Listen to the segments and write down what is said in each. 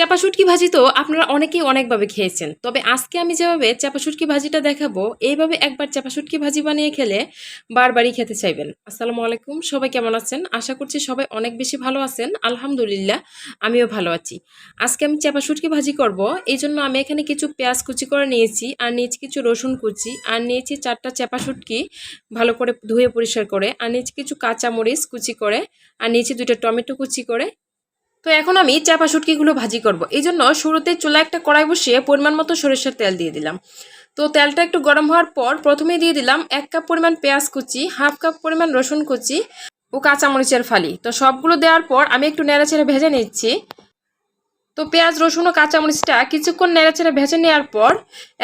চাপা শুটকি ভাজি তো আপনারা অনেকেই অনেকভাবে খেয়েছেন। তবে আজকে আমি যেভাবে চাপা শুটকি ভাজিটা দেখাবো, এইভাবে একবার চাপা শুটকি ভাজি বানিয়ে খেলে বারবারই খেতে চাইবেন। আসসালামু আলাইকুম, সবাই কেমন আছেন? আশা করছি সবাই অনেক বেশি ভালো আছেন। আলহামদুলিল্লাহ, আমিও ভালো আছি। আজকে আমি চাপা শুটকি ভাজি করব এই জন্য আমি এখানে কিছু পেঁয়াজ কুচি করে নিয়েছি, আর নিয়েছি কিছু রসুন কুচি, আর নিয়েছি চারটা চাপা শুটকি ভালো করে ধুয়ে পরিষ্কার করে, আর নিয়েছি কিছু কাঁচা মরিচ কুচি করে, আর নিয়েছি দুটো টমেটো কুচি করে তো এখন আমি চাপা শুটকিগুলো ভাজি করব। এই জন্য শুরুতে চুলা একটা কড়াই বসিয়ে পরিমাণ মতো সরিষার তেল দিয়ে দিলাম। তো তেলটা একটু গরম হওয়ার পর প্রথমে দিয়ে দিলাম এক কাপ পরিমাণ পেঁয়াজ কুচি, হাফ কাপ পরিমাণ রসুন কুচি ও কাঁচামরিচের ফালি। তো সবগুলো দেওয়ার পর আমি একটু নেড়াচেড়ে ভেজে নিচ্ছি। তো পেঁয়াজ, রসুন ও কাঁচামরিচটা কিছুক্ষণ নেড়াচেড়ে ভেজে নেওয়ার পর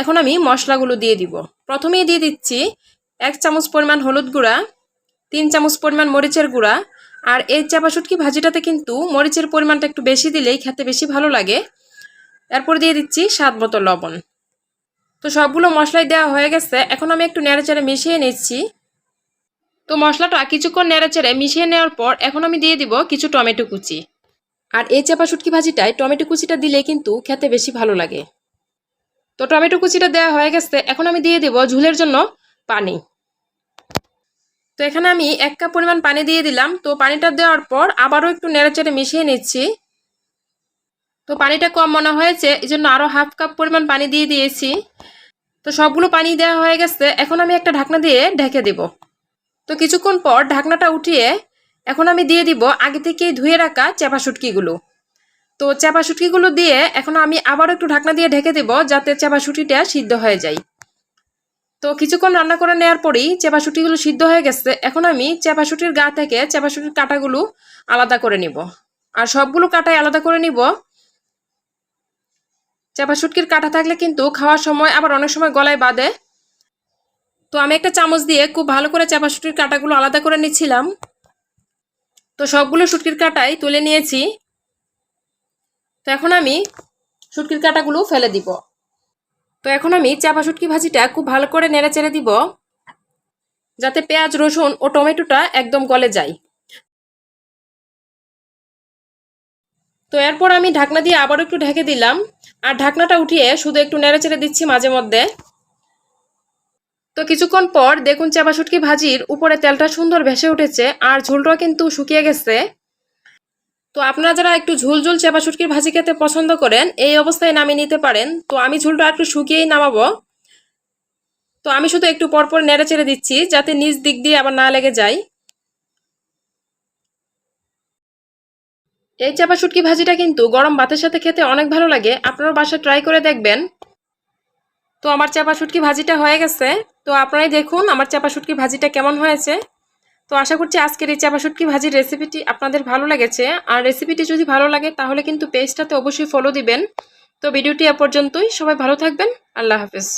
এখন আমি মশলাগুলো দিয়ে দিব। প্রথমেই দিয়ে দিচ্ছি এক চামচ পরিমাণ হলুদ গুঁড়া, তিন চামচ পরিমাণ মরিচের গুঁড়া আর এই চাপা শুটকি ভাজিটাতে কিন্তু মরিচের পরিমাণটা একটু বেশি দিলেই খেতে বেশি ভালো লাগে। এরপর দিয়ে দিচ্ছি স্বাদ মতো লবণ। তো সবগুলো মশলাই দেওয়া হয়ে গেছে। এখন আমি একটু নেড়েচেড়ে মিশিয়ে নিচ্ছি। তো মশলাটা কিছুক্ষণ নেড়েচেড়ে মিশিয়ে নেওয়ার পর এখন আমি দিয়ে দিব কিছু টমেটো কুচি। আর এই চাপা শুটকি ভাজিটায় টমেটো কুচিটা দিলে কিন্তু খেতে বেশি ভালো লাগে। তো টমেটো কুচিটা দেওয়া হয়ে গেছে। এখন আমি দিয়ে দেব ঝুলের জন্য পানি। তো এখানে আমি এক কাপ পরিমাণ পানি দিয়ে দিলাম। তো পানিটা দেওয়ার পর আবারও একটু নেড়েচেড়ে মিশিয়ে নিচ্ছি। তো পানিটা কম মনে হয়েছে এই জন্য আরও হাফ কাপ পরিমাণ পানি দিয়ে দিয়েছি। তো সবগুলো পানি দেওয়া হয়ে গেছে, এখন আমি একটা ঢাকনা দিয়ে ঢেকে দেব। তো কিছুক্ষণ পর ঢাকনাটা উঠিয়ে এখন আমি দিয়ে দিব আগে থেকেই ধুয়ে রাখা চেপা শুটকিগুলো। তো চেপা শুটকিগুলো দিয়ে এখন আমি আবারও একটু ঢাকনা দিয়ে ঢেকে দেব যাতে চেপা শুটিটা সিদ্ধ হয়ে যায়। তো কিছুক্ষণ রান্না করে নেওয়ার পরেই চেপাশুটিগুলো সিদ্ধ হয়ে গেছে। এখন আমি চেপাশুটির গা থেকে চেপাশুটির কাঁটাগুলো আলাদা করে নিব। আর সবগুলো কাটাই আলাদা করে নিব। চেপাশুটকির কাঁটা থাকলে কিন্তু খাওয়ার সময় আবার অনেক সময় গলায় বাঁধে। তো আমি একটা চামচ দিয়ে খুব ভালো করে চেপাশুটির কাঁটাগুলো আলাদা করে নিচ্ছিলাম। তো সবগুলো শুটকির কাঁটাই তুলে নিয়েছি। তো এখন আমি শুটকির কাঁটাগুলো ফেলে দিব। তো এখন আমি চাপা শুটকি ভাজিটা খুব ভালো করে নেড়ে চেড়ে দিব, যাতে পেঁয়াজ, রসুন ও টমেটোটা একদম গলে যায়। তো এরপর আমি ঢাকনা দিয়ে আবারও একটু ঢেকে দিলাম, আর ঢাকনাটা উঠিয়ে শুধু একটু নেড়ে চেড়ে দিচ্ছি মাঝে মধ্যে। তো কিছুক্ষণ পর দেখুন চাপা শুটকি ভাজির উপরে তেলটা সুন্দর ভেসে উঠেছে, আর ঝোলটাও কিন্তু শুকিয়ে গেছে। তো আপনারা যারা একটু ঝুল ঝুল চেপা শুটকির ভাজি খেতে পছন্দ করেন, এই অবস্থায় নামিয়ে নিতে পারেন। তো আমি ঝুলটা একটু শুকিয়েই নামাবো। তো আমি শুধু একটু পরপর নেড়ে চেড়ে দিচ্ছি, যাতে নিজ দিক দিয়ে আবার না লেগে যায়। এই চাপা শুটকি ভাজিটা কিন্তু গরম ভাতের সাথে খেতে অনেক ভালো লাগে। আপনারা বাসা ট্রাই করে দেখবেন। তো আমার চাপা শুটকি ভাজিটা হয়ে গেছে। তো আপনারাই দেখুন আমার চাপা শুটকি ভাজিটা কেমন হয়েছে। তো আশা করছি আজকের এই চাপা শুটকি ভাজির রেসিপিটি আপনাদের ভালো লেগেছে। আর রেসিপিটি যদি ভালো লাগে, তাহলে কিন্তু পেজটাতে অবশ্যই ফলো দিবেন। তো ভিডিওটি এ পর্যন্তই। সবাই ভালো থাকবেন। আল্লাহ হাফেজ।